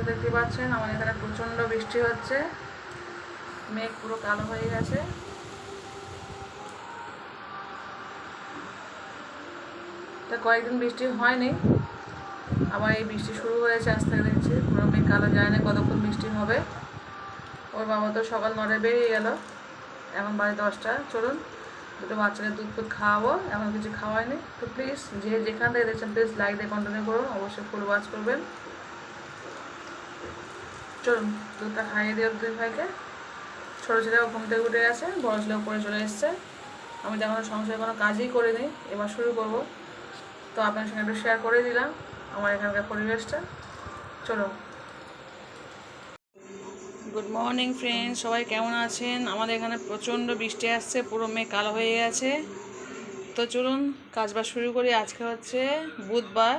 তো দেখতে পাচ্ছেন, আমাদের এখানে প্রচণ্ড বৃষ্টি হচ্ছে। মেঘ পুরো কালো হয়ে গেছে। তা কয়েকদিন বৃষ্টি হয়নি। আবার এই বৃষ্টি শুরু হয়েছে থেকে দেখছি। পুরো মেঘ কালো যায় না কতক্ষণ বৃষ্টি হবে। ওর বাবা তো সকাল নটায় বেরিয়ে গেল। এখন বাড়ি দশটা। চলুন, দুটো বাচ্চাদের দুধ ফুধ খাওয়াবো। এখন কিছু খাওয়াইনি তো প্লিজ যে যেখান থেকে দেখছেন প্লিজ লাইক দিয়ে কন্টিনিউ করুন। অবশ্যই ফুল ওয়াচ করবেন। চলুন দুধটা খাইয়ে দিও দুই ভাইকে। ছোটো ছেলেও ঘুম থেকে উঠে গেছে, বড় ছেলেও পরে চলে এসছে। আমি তো এখনও সংসারে কোনো কাজই করিনি, এবার শুরু করব। তো আপনার সঙ্গে একটু শেয়ার করে দিলাম আমার এখানকার পরিবেশটা। চলো। গুড মর্নিং ফ্রেন্ড সবাই কেমন আছেন? আমাদের এখানে প্রচণ্ড বৃষ্টি আসছে, পুরো মেঘ কালো হয়ে গেছে। তো চলুন, কাজবাজ শুরু করি। আজকে হচ্ছে বুধবার।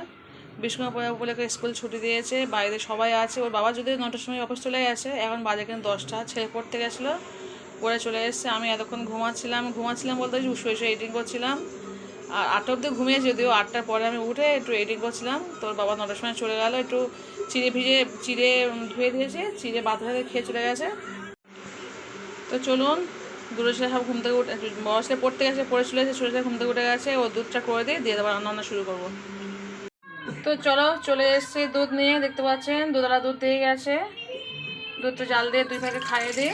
বিষ্ণুপূজা উপলক্ষে স্কুল ছুটি দিয়েছে বাইরে সবাই আছে। ওর বাবা যদি নটার সময় অফিস চলে গেছে, এখন বাজে কিন্তু দশটা। ছেলে পড়তে গেছিল, পড়ে চলে এসছে। আমি এতক্ষণ ঘুমাচ্ছিলাম ঘুমাচ্ছিলাম বলতে শুয়ে শুয়ে এডিটিং করছিলাম। আর আটটা অব্দি ঘুমিয়ে যদিও আটটার পরে আমি উঠে একটু এডিটিং করছিলাম। তোর বাবা নটার সময় চলে গেল, একটু চিড়ে ভিজে, চিড়ে ধুয়ে দিয়েছে, চিড়ে বাতা থেকে খেয়ে চলে গেছে। তো চলুন দুটো ছেলে সব ঘুম থেকে উঠে বড় ছেলে পড়তে গেছে, পড়ে চলে গেছে ছোটো ছেলে ঘুম থেকে উঠে গেছে, ও দুধটা করে দিয়ে দিয়ে দেবার রান্না শুরু করব। তো চলো চলে এসছে দুধ নিয়ে, দেখতে পাচ্ছেন? দুধওয়ালা দুধ দিয়ে গেছে। দুধটা জাল দিয়ে দুই ভাগে খাইয়ে দিই।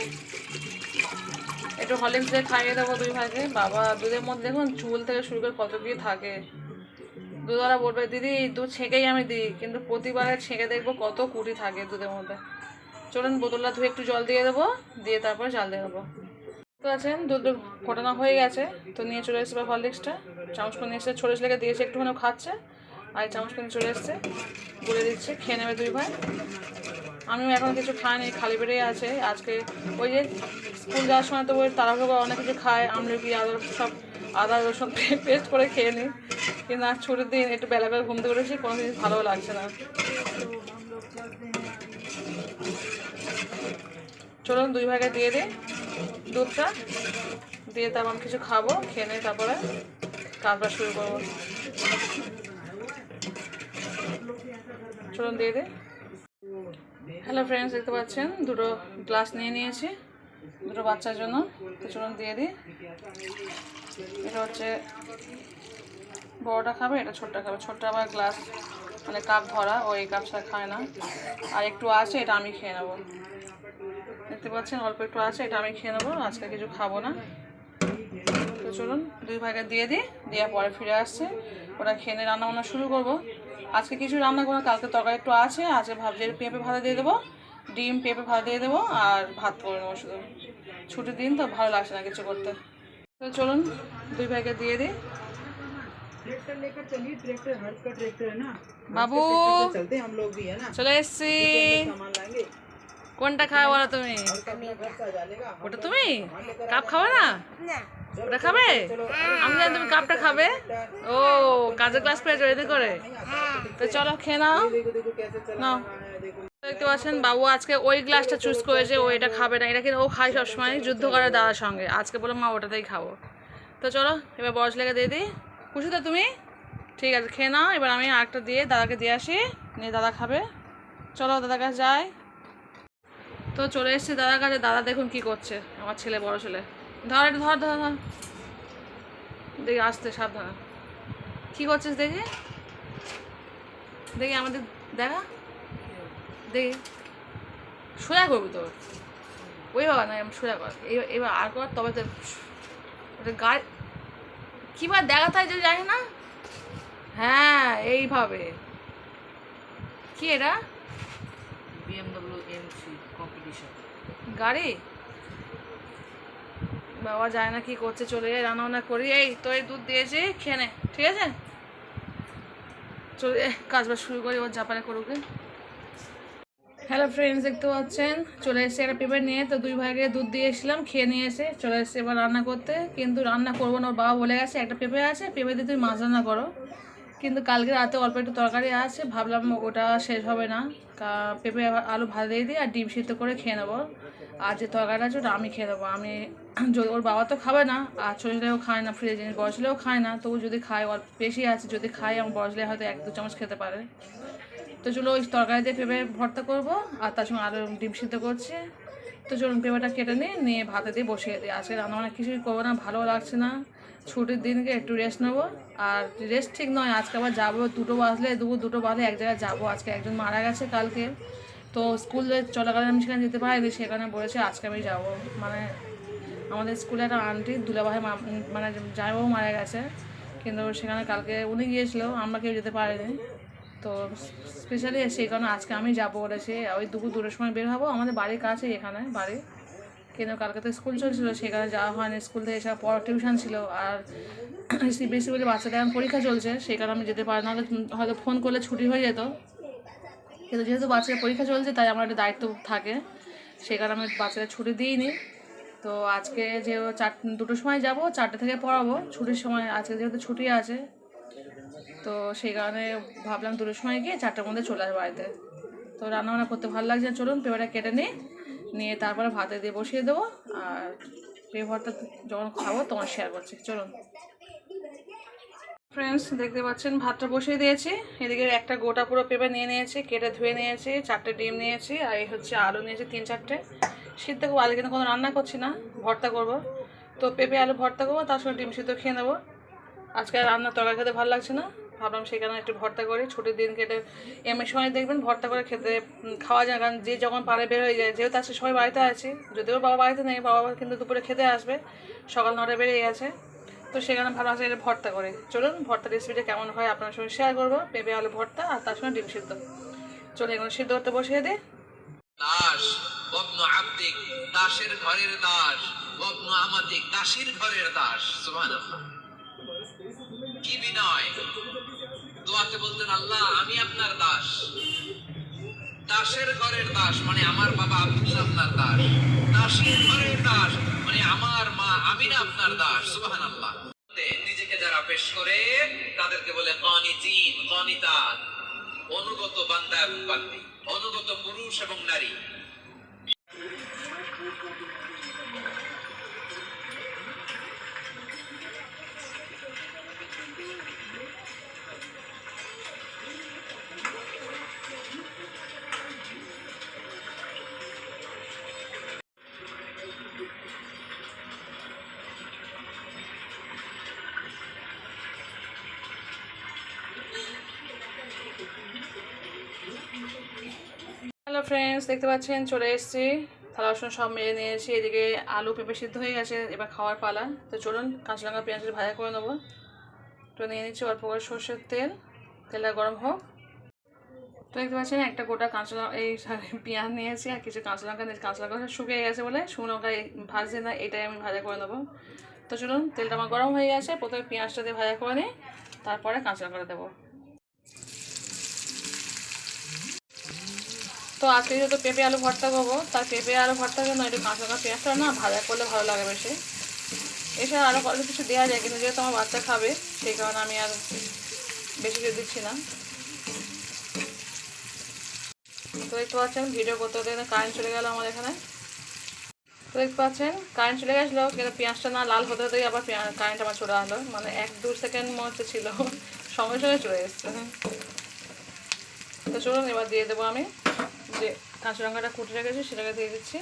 একটু হলিক্স দিয়ে খাইয়ে দেবো দুই ভাগে। বাবা, দুধের মধ্যে দেখুন চুল থেকে শুরু করে কত কি থাকে। দুধওয়ালা বলবে, দিদি, দুধ ছেঁকেই আমি দিই। কিন্তু প্রতিবারে ছেঁকে দেখব কত কুটি থাকে দুধের মধ্যে। চলুন বোতলটা ধুয়ে একটু জল দিয়ে দেবো, দিয়ে তারপরে জাল দিয়ে দেবো তো আছেন দুধ ফোটানো হয়ে গেছে। তো নিয়ে চলে এসেছে হরলিক্সটা চামচ করে নিয়ে এসে ছোটো ছেলেকে দিয়েছে, একটুখানি খাচ্ছে। আর চামচ কিন্তু চলে এসছে। বলে দিচ্ছে, খেয়ে নেবে দুই ভাই। আমিও এখন কিছু খাইনি, খালি পেটে আছে। আজকে ওই যে স্কুল যাওয়ার সময় তো ওই করে অনেক কিছু খায়, আমলকি, আদা সব, আদা রসুন পেস্ট করে খেয়ে নিই। কিন্তু আজ ছুটির দিন, একটু বেলা করে ঘুম থেকে উঠেছি কোনো জিনিস ভালো লাগছে না। চলুন দুই ভাগে দিয়ে দিই দুধটা। দিয়ে তারপর আমি কিছু খাব, খেয়ে নিই তারপরে কাজটা শুরু করব। চলুন দিয়ে দিই হ্যালো ফ্রেন্ডস দেখতে পাচ্ছেন? দুটো গ্লাস নিয়ে নিয়েছি। দুটো বাচ্চার জন্য। তো চলুন দিয়ে দিই এটা হচ্ছে বড়টা খাবে, এটা ছোটটা খাবে। ছোটটা আবার গ্লাস মানে কাপ ধরা ও এই কাপ ছাড়া খায় না। আর একটু আছে, এটা আমি খেয়ে নেব। দেখতে পাচ্ছেন? অল্প একটু আছে, এটা আমি খেয়ে নেব। আজকে কিছু খাব না। তো চলুন, দুই ভাগে দিয়ে দিই দেওয়ার পরে ফিরে আসছে। ওটা খেয়ে রান্না বান্না শুরু করব। আজকে কিছু রান্না করো কালকে তরকারি একটু আছে আজকে ভাবছি পেঁপে ভাজা দিয়ে দেবো ডিম পেঁপে ভাজা দিয়ে দেবো আর ভাত করে নেব শুধু। ছুটির দিন তো ভালো লাগছে না কিছু করতে। চলুন দুই ভাইকে দিয়ে দিই। বাবু! চলে এসছি। কোনটা খাওয়া বলো তুমি? ওটা তুমি? কাপ খাওয়া না। ওটা খাবে? আমি তুমি কাপটা খাবে? ও, কাজের ক্লাস পেয়েছ এতে করে? তো চলো, খেয়ে নাও। নাও। দেখতে পাচ্ছেন বাবু আজকে ওই গ্লাসটা চুজ করেছে, ও এটা খাবে না। এটা কিন্তু ও খায় সবসময়, যুদ্ধ করে দাদার সঙ্গে। আজকে বললাম মা, ওটাতেই খাব। তো চলো, এবার বয়স লেগে দিয়ে দিই। খুশি তো তুমি? ঠিক আছে, খেয়ে নাও। এবার আমি আরেকটা দিয়ে দাদাকে দিয়ে আসি, নিয়ে দাদা খাবে। চলো দাদার কাছে যাই। তো চলে এসছি দাদার কাছে। দাদা দেখুন কি করছে, আমার ছেলে, বড় ছেলে। ধর ধর ধর ধর। দেখি আসতে সাবধান। কি করছিস দেখি? দেখি আমাদের দেখা? দেখি। সোজা করবি তো ওই বাবা না আমি সোজা কর। এবার আর কর তবে তো ওটা গায়ে কীভাবে দেখাতে হয় যে জানি না? হ্যাঁ এইভাবে। কি এটা? BMW MC competition গাড়ি? বাবা যায় না কি করছে, চলে যায় রান্না বান্না করি। এই তো এই দুধ দিয়েছি, খেয়ে নে, ঠিক আছে? চলে কাজবাজ শুরু করি ওর জাপানে করুক হ্যালো ফ্রেন্ডস দেখতে পাচ্ছেন? চলে এসেছে একটা পেপার নিয়ে, তো দুই ভাইকে দুধ দিয়ে এসেছিলাম খেয়ে নিয়ে এসে চলে এসেছে এবার রান্না করতে। কিন্তু রান্না করব না, ওর বাবা বলে গেছে, একটা পেঁপে আছে পেঁপে দিয়ে তুমি মাছ রান্না করো। কিন্তু কালকে রাতে অল্প একটু তরকারি আছে, ভাবলাম ওটা শেষ হবে না। পেঁপে আলু ভাজা দিয়ে দিই আর ডিম সিদ্ধ করে খেয়ে নেব। আর যে তরকারিটা আছে ওটা আমি খেয়ে দেবো আমি যদি ওর বাবা তো খাবে না, আর ছোটো ছেলেও খায় না, ফ্রিজে জিনিস, বড় ছেলেও খায় না, তবু যদি খায় অল্প বেশি আছে, যদি খায়, আমার বড় ছেলে হয়তো এক দু চামচ খেতে পারে। তো চলো ওই তরকারি দিয়ে পেঁপে ভর্তা করব, আর তার সঙ্গে আলু ডিম সিদ্ধ করছি। তো চলুন পেঁপেটা কেটে নিয়ে নিয়ে ভাতে দিয়ে বসিয়ে দিই। আজকে রান্না বান্না কিছুই করব না, ভালো লাগছে না। ছুটির দিনকে একটু রেস্ট নেব। আর রেস্ট ঠিক নয়, আজকে আবার যাব, দুটো বাজলে, দুপুর দুটো বাজলে এক জায়গায় যাব। আজকে একজন মারা গেছে কালকে। তো স্কুলে চলাকালীন আমি সেখানে যেতে পারিনি, সেখানে বলেছে আজকে আমি যাব। মানে আমাদের স্কুলে একটা আন্টি দুলাভাই মানে জামাইবাবু মারা গেছে, কিন্তু সেখানে কালকে উনি গিয়েছিল, আমরা কেউ যেতে পারিনি। তো স্পেশালি সেই কারণে আজকে আমি যাব বলেছি, ওই দুপুর দুটোর সময় বের হব, আমাদের বাড়ির কাছে এখানে বাড়ি। কিন্তু কালকে তো স্কুল চলছিল, সেখানে যাওয়া হয়নি, স্কুল থেকে এসে পর টিউশন ছিল, আর সিবিএসসি বলে বাচ্চাদের এখন পরীক্ষা চলছে, সেই কারণে আমি যেতে পারি নাহলে হয়তো ফোন করলে ছুটি হয়ে যেত। কিন্তু যেহেতু বাচ্চাদের পরীক্ষা চলছে, তাই আমার একটা দায়িত্ব থাকে। সেই কারণে আমি বাচ্চাদের ছুটি দিইনি। তো আজকে যে চার, দুটোর সময় যাব, চারটে থেকে পড়াবো। ছুটির সময় আজকে যেহেতু ছুটি আছে, তো সেই কারণে ভাবলাম দুটোর সময় গিয়ে চারটার মধ্যে চলে আসব বাড়িতে। তো রান্নাবান্না করতে ভালো লাগছে চলুন পেঁপেটা কেটে নিই। নিয়ে তারপরে ভাতে দিয়ে বসিয়ে দেবো। আর পেঁপে ভর্তা যখন খাব, তখন শেয়ার করছি। চলুন। ফ্রেন্ডস দেখতে পাচ্ছেন, ভাতটা বসিয়ে দিয়েছি। এদিকে একটা গোটা পুরো পেঁপে নিয়ে নিয়েছি, কেটে ধুয়ে নিয়েছি, চারটে ডিম নিয়েছি, আর এই হচ্ছে আলু নিয়েছি, তিন চারটে। সিদ্ধ করব, আজকে কিন্তু কোনো রান্না করছি না, ভর্তা করব। তো পেঁপে, আলু ভর্তা করব, তার সঙ্গে ডিম সিদ্ধ খেয়ে নেব। আজকে আর রান্না তরকারি খেতে ভালো লাগছে না, ভাবলাম কারণে একটু ভর্তা করি, ছুটির দিন কেটে এমনি সময় দেখবেন ভর্তা করে খেতে খাওয়া যায় কারণ যে যখন পারে বের হয়ে যায়, যেহেতু আজকে সবাই বাড়িতে আছে, যদিও বাবা বাড়িতে নেই, বাবা কিন্তু দুপুরে খেতে আসবে, সকাল নটায় বেরিয়ে গেছে। তো সেখানে ভালো আছে, এটা ভর্তা করে। চলুন ভর্তা রেসিপিটা কেমন হয় আপনার সঙ্গে শেয়ার করব। পেঁপে, আলু, ভর্তা, আর তার সঙ্গে ডিম সিদ্ধ। চলুন এখন সিদ্ধ করতে বসিয়ে দিই। দাস দাসের ঘরের দাস। দাসীর ঘরের দাস। কি বিনয়। আমি আপনার দাস। দাসের ঘরের দাস মানে আমার বাবা আব্দুল্লাহ আপনার দাস। দাসীর ঘরের দাস। মানে আমার মা আমি না আপনার দাস, সুবহানাল্লাহ। নিজেকে যারা পেশ করে, তাদেরকে বলে অনুগত বান্দা এবং বান্দি, অনুগত পুরুষ এবং নারী। ফ্রেন্ডস দেখতে পাচ্ছেন, চলে এসেছি। থালা বাসন সব মেরে নিয়েছি, এদিকে আলু পেঁপে সিদ্ধ হয়ে গেছে, এবার খাওয়ার পালা। তো চলুন কাঁচা লঙ্কা পেঁয়াজ দিয়ে ভাজা করে নেব। তো নিয়ে নিচ্ছি অল্প করে সর্ষের তেল, তেলটা গরম হোক। তো দেখতে পাচ্ছেন, একটা গোটা কাঁচা এই পেঁয়াজ নিয়েছি, আর কিছু কাঁচা লঙ্কা নিয়েছি। কাঁচা লঙ্কা শুকিয়ে গেছে বলে শুকনো লঙ্কা ভাজছে না, এটাই আমি ভাজা করে নেব। তো চলুন, তেলটা আমার গরম হয়ে গেছে, প্রথমে পেঁয়াজটা দিয়ে ভাজা করে নিই, তারপরে কাঁচা লঙ্কাটা দেবো। তো আজকে যেহেতু পেঁপে আলু ভর্তা করব তার পেঁপে আলু ভর্তার জন্য একটু কাঁচা লঙ্কা পেঁয়াজটা না ভাজা করলে ভালো লাগে বেশি। এছাড়া আরও কত কিছু দেওয়া যায়, কিন্তু যেহেতু আমার বাচ্চা খাবে, সেই কারণে আমি আর বেশি কিছু দিচ্ছি না। তো দেখতে পাচ্ছেন, ভিডিও করতে করতে কারেন্ট চলে গেল আমার এখানে। তো দেখতে পাচ্ছেন কারেন্ট চলে গেছিল, কিন্তু পেঁয়াজটা না লাল হতে হতেই আবার কারেন্ট আমার চলে আসলো। মানে এক দু সেকেন্ড হচ্ছে ছিল সঙ্গে সঙ্গে চলে এসছে। তো চলুন, এবার দিয়ে দেবো আমি। যে কাঁচা লঙ্কাটা কুটে রেখেছি, সেটাকে দিয়ে দিচ্ছি।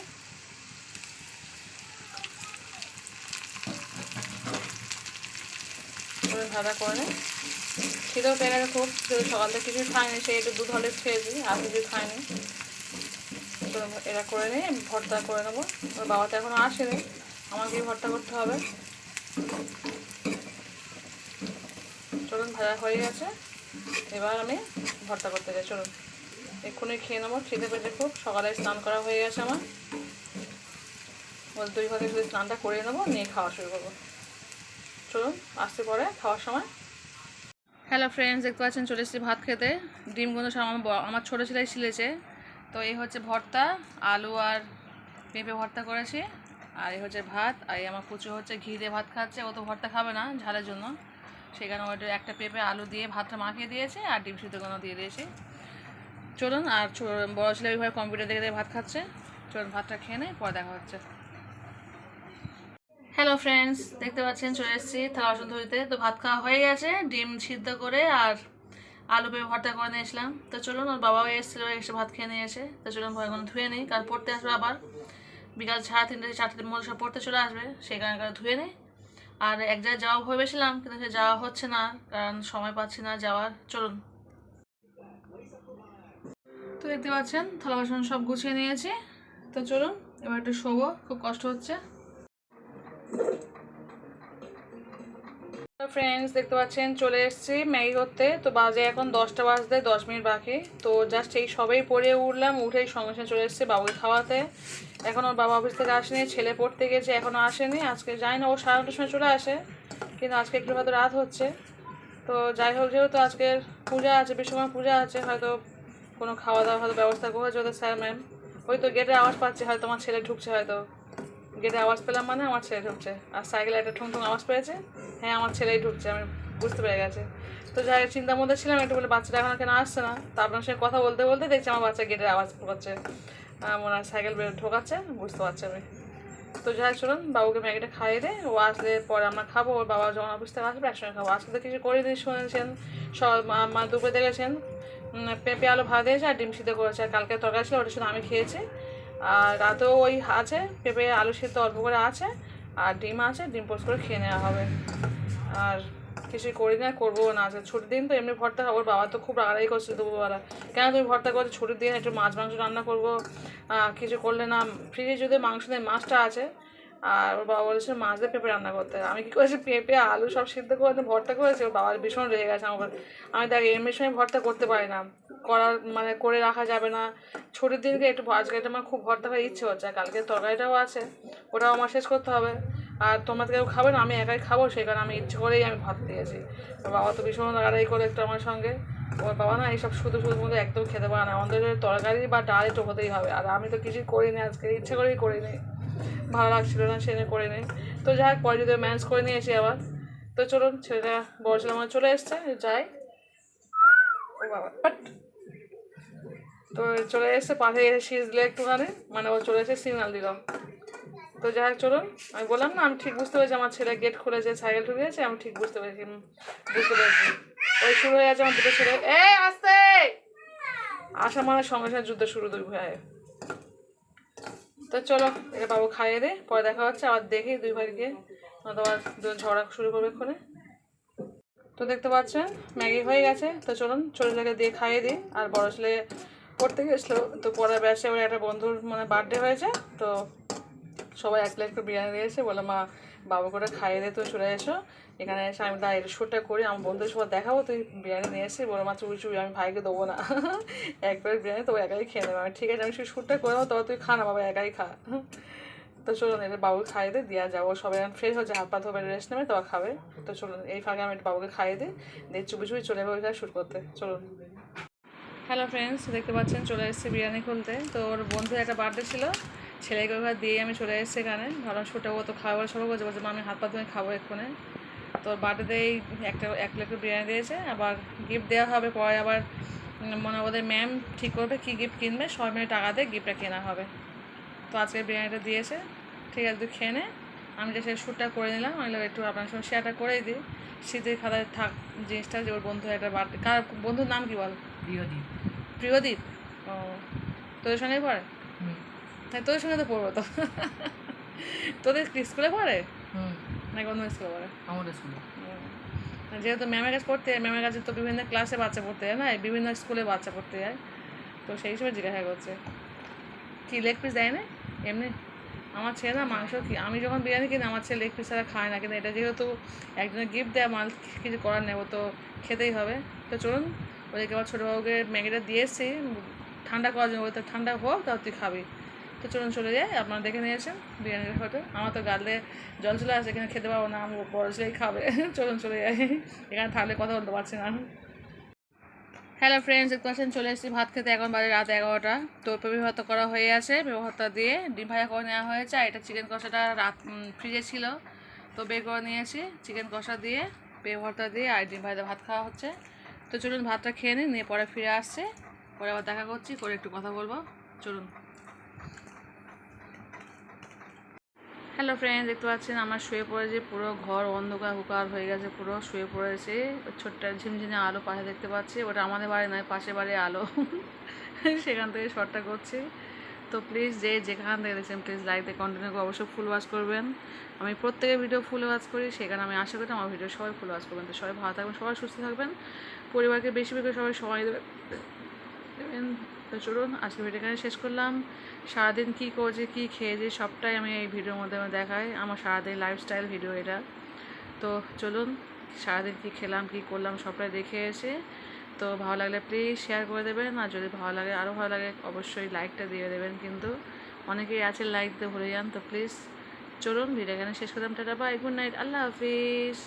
করে ভাজা করে খিদেও পেয়ে গেছে খুব যদি সকাল থেকে কিছুই খায়নি সেই একটু দুধ হলে খেয়েছি আর কিছুই খায়নি তো এটা করে নিই ভর্তা করে নেব। ওর বাবা তো এখনও আসেনি, আমাকেই ভর্তা করতে হবে। চলুন, ভাজা হয়ে গেছে। এবার আমি ভর্তা করতে যাই, চলুন। এক্ষুনি খেয়ে নেব খেতে পেতে খুব। সকালে স্নান করা হয়ে গেছে আমার। দুই ভাগে শুধু স্নানটা করে নেব, নিয়ে খাওয়া শুরু করব। চলুন আসতে পরে খাওয়ার সময়। হ্যালো ফ্রেন্ডস দেখতে পাচ্ছেন, চলে এসেছি ভাত খেতে। ডিম ডিমগুলো সব আমার আমার ছোটো ছেলে ছিলেছে তো এই হচ্ছে ভর্তা, আলু আর পেঁপে ভর্তা করেছি। আর এই হচ্ছে ভাত, আর এই আমার কুচু হচ্ছে ঘি দিয়ে ভাত খাচ্ছে। ও তো ভর্তা খাবে না ঝালের জন্য। সেখানে ওটা একটা পেঁপে, আলু দিয়ে ভাতটা মাখিয়ে দিয়েছে, আর ডিম সিদ্ধগুলো দিয়ে দিয়েছি। চলুন, আর বড় ছেলে ওইভাবে কম্পিউটার দেখে ভাত খাচ্ছে। চলুন, ভাতটা খেয়ে নেই, পরে দেখা হচ্ছে। হ্যালো ফ্রেন্ডস দেখতে পাচ্ছেন, চলে এসেছি থালা বাসন ধুইতে তো ভাত খাওয়া হয়ে গেছে, ডিম সিদ্ধ করে আর আলু পেঁপে ভর্তা করে নিয়ে এসলাম তো চলুন, ওর বাবাও এসেছিল, এসে ভাত খেয়ে নিয়ে এসে। তো চলুন, ভয় এখন ধুয়ে নিই কারণ পড়তে আসবে আবার। বিকাল সাড়ে তিনটে চারটের মধ্যে সব পড়তে চলে আসবে, সেই কারণে কারণে ধুয়ে নিই। আর এক জায়গায় যাওয়া ভেবেছিলাম, কিন্তু সে যাওয়া হচ্ছে না, কারণ সময় পাচ্ছি না যাওয়ার। চলুন। তো দেখতে পাচ্ছেন, থালা বাসন সব গুছিয়ে নিয়েছি। তো চলুন, এবার একটু শোবো, খুব কষ্ট হচ্ছে। ফ্রেন্ডস দেখতে পাচ্ছেন, চলে এসেছি ম্যাগি করতে। তো বাজে এখন দশটা বাজতে, দশ মিনিট বাকি। তো জাস্ট এই সবেই পড়ে উঠলাম, উঠেই সঙ্গে সঙ্গে চলে এসেছি বাবুকে খাওয়াতে। এখন ওর বাবা অফিস থেকে আসেনি, ছেলে পড়তে গেছে এখনও আসেনি। আজকে যাই না, ও সাড়ে নটার সময় চলে আসে, কিন্তু আজকে একটু হয়তো রাত হচ্ছে। তো যাই হোক, যেহেতু আজকের পূজা আছে বিশ্বকর্মা পূজা আছে, হয়তো কোনো খাওয়া দাওয়া হয়তো ব্যবস্থা করেছে ওদের স্যার ম্যাম ওই তো গেটে আওয়াজ পাচ্ছে, হয়তো আমার ছেলে ঢুকছে হয়তো। গেটে আওয়াজ পেলাম মানে আমার ছেলে ঢুকছে। আর সাইকেলে একটা ঠুং ঠুং আওয়াজ পেয়েছে হ্যাঁ আমার ছেলেই ঢুকছে, আমি বুঝতে পেরে গেছে। তো যাই চিন্তার মধ্যে ছিলাম, একটু বলে বাচ্চাটা এখন কেন আসছে না। তো আপনার সঙ্গে কথা বলতে বলতে দেখছি আমার বাচ্চা গেটের আওয়াজ পাচ্ছে মনে হয় সাইকেল বের ঢোকাচ্ছে, বুঝতে পারছি আমি। তো যাই চলুন, বাবুকে ম্যাগিটা খাইয়ে দে, ও আসলে পরে আমরা খাব, ওর বাবা যখন অফিস থেকে আসবে, একসঙ্গে খাব। আজকে তো কিছু করিনি, শুনেছেন সব মা- দুপুরে দেখেছেন। পেঁপে আলু ভাত দিয়েছে আর ডিম সিদ্ধ করেছে। আর কালকে তরকারি ছিল, ওটা শুধু আমি খেয়েছি। আর রাতেও ওই আছে, পেঁপে, আলু সিদ্ধ অল্প করে আছে, আর ডিম আছে, ডিম পোস্ট করে খেয়ে নেওয়া হবে। আর কিছুই করি না করব না আজকে। ছুটির দিন তো এমনি ভর্তা ওর বাবা তো খুব রাগারাগি করছে দুপুরবেলা। কেন তুমি ভর্তা করছ? ছুটির দিন একটু মাছ, মাংস রান্না করব। কিছু করলে না ফ্রিজে যদি মাংস নেই মাছটা আছে আর ওর বাবা বলেছে মাছ দিয়ে পেঁপে রান্না করতে আমি কি করেছি, পেঁপে, আলু সব সিদ্ধ করে ভর্তা করেছি, ওর বাবার ভীষণ রেগে গেছে আমার আমি দেখ এমনি সময় ভর্তা করতে পারি না। করার মানে করে রাখা যাবে না। ছুটির দিনকে একটু আজকে এটা আমার খুব ভর্তা খাওয়ার ইচ্ছে হচ্ছে, কালকে তরকারিটাও আছে, ওটাও আমার শেষ করতে হবে। আর তোমরা কেউ খাবে না, আমি একাই খাব, সেই কারণে আমি ইচ্ছে করেই আমি ভাত দিয়েছি। বাবা তো ভীষণ রাগারাগি করে একটু আমার সঙ্গে। ওর বাবা না এইসব শুধু শুধু মধ্যে একদম খেতে পারে না। আমাদের তরকারি বা ডাল একটু হতেই হবে। আর আমি তো কিছুই করিনি, আজকে ইচ্ছে করেই করিনি। ভালো লাগছিল না সেনে করে নেই তো যাই হোক, পরে যদি ম্যানেজ করে নিয়ে এসে আবার। তো চলুন, ছেলেটা, বড় ছেলে আমার চলে এসছে, যাই। ও বাবা বাট তো চলে এসছে পাশে এসে সিজ দিলে একটুখানি মানে ও চলে এসে সিগনাল দিলাম তো যাই হোক, চলুন। আমি বললাম না, আমি ঠিক বুঝতে পেরেছি, আমার ছেলে গেট খুলেছে সাইকেল ঢুকেছে আমি ঠিক বুঝতে পেরেছি বুঝতে পেরেছি। ওই শুরু হয়ে গেছে আমার দুটো ছেলে। এ আসতে! আসা মানে সঙ্গে সঙ্গে যুদ্ধ শুরু দুই ভাই তো চলো এটা বাবু খাইয়ে দে, পরে দেখা হচ্ছে, আবার দেখি দুই ভাইকে। তোমার দুজন ঝগড়া শুরু করবে এক্ষণে তো দেখতে পাচ্ছেন, ম্যাগি হয়ে গেছে। তো চলুন, ছোটো ছেলেকে দিয়ে খাইয়ে দিই। আর বড়ো ছেলে পড়তে গেছিল, তো পড়ার ব্যাসে ওর একটা বন্ধুর মানে বার্থডে হয়েছে। তো সবাই এক প্লেট করে বিরিয়ানি দিয়েছে। বলে মা বাবু করে খাইয়ে দে তুই চলে এসো। এখানে এসে আমি তাই শ্যুটটা করি, আমার বন্ধুদের সবার দেখাবো, তুই বিরিয়ানি নিয়ে এসে বলে মা চুরি চুরি আমি ভাইকে দেবো না। একবার বিরিয়ানি তো একাই খেয়ে নেবে। আমি ঠিক আছে, আমি সেই শ্যুটটা করে দেবো তবে তুই খা না, বাবা একাই খা। তো চলুন এটা বাবুকে খাইয়ে দিই দেওয়া যাব। সবাই ফ্রেশ হচ্ছে হাত পা ধোবে রেস্ট নেবে তো খাবে। তো চলুন, এই ফাঁকে আমি বাবুকে খাইয়ে দিই, দিয়ে চুপি চুপি চলে যাব ওইখানে শ্যুট করতে। চলুন। হ্যালো ফ্রেন্ডস দেখতে পাচ্ছেন, চলে এসেছি বিরিয়ানি খুলতে। তো ওর বন্ধুর একটা বার্থডে ছিল। ছেলেকে ওখানে দিয়ে আমি চলে এসেছি এখানে। ভালো ছোটো ও তো খাবার সবাই বলছে বলছে মা আমি হাত পা ধুয়ে খাব এক্ষুনি। তো বার্থডেতেই একটা এক প্লেট বিরিয়ানি দিয়েছে আবার গিফট দেওয়া হবে। পরে আবার মনে ওদের ম্যাম ঠিক করবে কী গিফট কিনবে সবাই মিলে টাকা দিয়ে গিফটটা কেনা হবে। তো আজকে বিরিয়ানিটা দিয়েছে। ঠিক আছে তুই খেয়ে নে। আমি যে সেই শ্যুটটা করে নিলাম আমি একটু আপনার সঙ্গে শেয়ারটা করেই দিই। শীতের খাতায় থাক জিনিসটা যে ওর বন্ধু একটা বার্থডে কার বন্ধুর নাম কি বল? প্রিয়দীপ। প্রিয়দীপ? ও তোদের সঙ্গেই পড়ে? হুম। হ্যাঁ তোদের সঙ্গে তো পড়ব তো। তোদের স্কুলে পড়ে? হুম। নাকি অন্য স্কুলে পড়ে? আমাদের স্কুলে। যেহেতু ম্যামের কাছে পড়তে যায় ম্যামের কাছে তো বিভিন্ন ক্লাসে বাচ্চা পড়তে যায় না? বিভিন্ন স্কুলে বাচ্চা পড়তে যায়। তো সেই হিসেবে জিজ্ঞাসা করছে। কি লেগ পিস দেয় না এমনি? আমার ছেলে না মাংস কি আমি যখন বিরিয়ানি কিনি আমার ছেলে লেগ পিস ছাড়া খায় না। কিন্তু এটা যেহেতু একজনের গিফট দেয় মাল কিছু করার নেব তো খেতেই হবে। তো চলুন ওদেরকে আবার ছোটোবাবুকে ম্যাগিটা দিয়ে এসেছি। ঠান্ডা করার জন্য ওই তো ঠান্ডা হোক তাও তুই খাবি। তো চলুন চলে যাই, আপনারা দেখে নিয়েছেন বিরিয়ানির ফটো আমার তো গালে জল চলে আসে, এখানে খেতে পারব না আমি বড় ছেলেই খাবে। চলুন চলে যাই, এখানে থাকলে কথা বলতে পারছি না। হ্যালো ফ্রেন্ডস দেখতে পাচ্ছেন, চলে এসেছি ভাত খেতে, এখন বাজে রাত এগারোটা। তো পেঁপে করা হয়ে আছে পেঁপে দিয়ে ডিম ভাজা করে নেওয়া হয়েছে, আর এটা চিকেন কষাটা রাত ফ্রিজে ছিল। তো বের করে নিয়েছি চিকেন কষা দিয়ে পেঁপে দিয়ে, আর ডিম ভাজা ভাত খাওয়া হচ্ছে। তো চলুন ভাতটা খেয়ে নিন নিয়ে পরে ফিরে আসছে, পরে আবার দেখা করছি করে একটু কথা বলব। চলুন। হ্যালো ফ্রেন্ড দেখতে পাচ্ছেন, আমার শুয়ে পড়েছে পুরো ঘর অন্ধকার, হুকার হয়ে গেছে, পুরো শুয়ে পড়েছে ছোট্ট ঝিমঝিমে আলো পাশে দেখতে পাচ্ছি। ওটা আমাদের বাড়ি নয় পাশে বাড়ি আলো। সেখান থেকে শর্টটা করছি। তো প্লিজ যে যেখান থেকে দেখছেন প্লিজ লাইক দিয়ে কন্টিনিউ করে অবশ্যই ফুল ওয়াচ করবেন। আমি প্রত্যেকের ভিডিও ফুল ওয়াচ করি, সেখানে আমি আশা করি আমার ভিডিও সবাই ফুল ওয়াচ করবেন। তো সবাই ভালো থাকবেন, সবাই সুস্থ থাকবেন। পরিবারকে বেশি বেশি সবাই সময় দেবেন। তো চলুন আজকে ভিডিও এখানে শেষ করলাম। সারাদিন কী করছি, কী খেয়েছি, সবটাই আমি এই ভিডিওর মধ্যে দেখাই। আমার সারাদিন লাইফস্টাইল ভিডিও এটা। তো চলুন, সারাদিন কী খেলাম, কী করলাম, সবটাই দেখে এসে। তো ভালো লাগলে প্লিজ শেয়ার করে দেবেন। আর যদি ভালো লাগে আরও ভালো লাগে, অবশ্যই লাইকটা দিয়ে দেবেন কিন্তু। অনেকেই আছে লাইক দিয়ে ভুলে যান, তো প্লিজ চলুন ভিডিও এখানে শেষ করলাম, টাটা বাই গুড নাইট আল্লাহ হাফিজ।